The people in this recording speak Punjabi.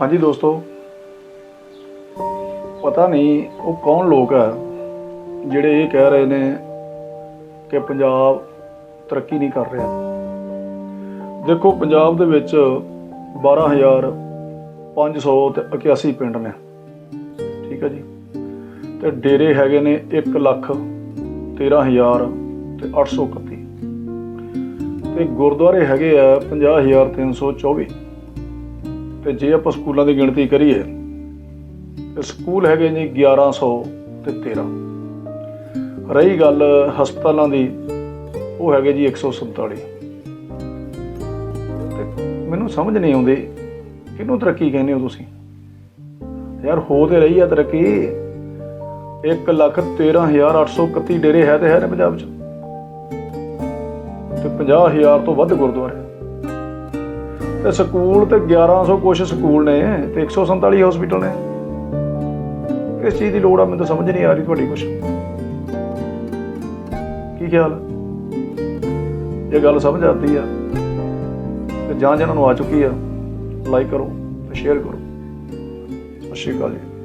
ਹਾਂਜੀ ਦੋਸਤੋ। ਪਤਾ ਨਹੀਂ ਉਹ ਕੌਣ ਲੋਕ ਹੈ ਜਿਹੜੇ ਇਹ ਕਹਿ ਰਹੇ ਨੇ ਕਿ ਪੰਜਾਬ ਤਰੱਕੀ ਨਹੀਂ ਕਰ ਰਿਹਾ। ਦੇਖੋ, ਪੰਜਾਬ ਦੇ ਵਿੱਚ 12500 ਤੇ 81 ਪਿੰਡ ਨੇ। ਠੀਕ ਹੈ ਜੀ। ਤੇ ਡੇਰੇ ਹੈਗੇ ਨੇ 1 ਲੱਖ 13000 ਤੇ 831 ਤੇ ਗੁਰਦੁਆਰੇ ਹੈਗੇ ਆ 50324 ਤੇ ਜੇ ਆਪਾਂ ਸਕੂਲਾਂ ਦੀ ਗਿਣਤੀ ਕਰੀਏ, ਤੇ ਸਕੂਲ ਹੈਗੇ ਜੀ 1100 ਤੇ 13 ਰਹੀ ਗੱਲ ਹਸਪਤਾਲਾਂ ਦੀ, ਉਹ ਹੈਗੇ ਜੀ 147 ਤੇ ਮੈਨੂੰ ਸਮਝ ਨਹੀਂ ਆਉਂਦੀ, ਕਿਹਨੂੰ ਤਰੱਕੀ ਕਹਿੰਦੇ ਹੋ ਤੁਸੀਂ? ਯਾਰ ਹੋ ਤੇ ਰਹੀ ਆ ਤਰੱਕੀ 1 ਲੱਖ 13831 ਡੇਰੇ ਹੈ ਤੇ ਹੈ ਨੇ ਪੰਜਾਬ 'ਚ। ਤੇ 50000 ਤੋਂ ਵੱਧ ਗੁਰਦੁਆਰੇ। ਤੇ ਸਕੂਲ ਤੇ 1100 ਕੁਛ ਸਕੂਲ ਨੇ ਤੇ 147 ਹਸਪੀਟਲ ਨੇ। ਕਿਸ ਚੀਜ਼ ਦੀ ਲੋੜ ਆ? ਮੈਨੂੰ ਤਾਂ ਸਮਝ ਨਹੀਂ ਆ ਰਹੀ ਤੁਹਾਡੀ ਕੁਛ। ਕੀ ਖਿਆਲ? ਇਹ ਗੱਲ ਸਮਝ ਆਤੀ ਆ, ਤੇ ਜਾਂ ਜਿਹਨਾਂ ਨੂੰ ਆ ਚੁੱਕੀ ਆ। ਲਾਈਕ ਕਰੋ ਤੇ ਸ਼ੇਅਰ ਕਰੋ। ਸਤਿ ਸ਼੍ਰੀ ਅਕਾਲ ਜੀ।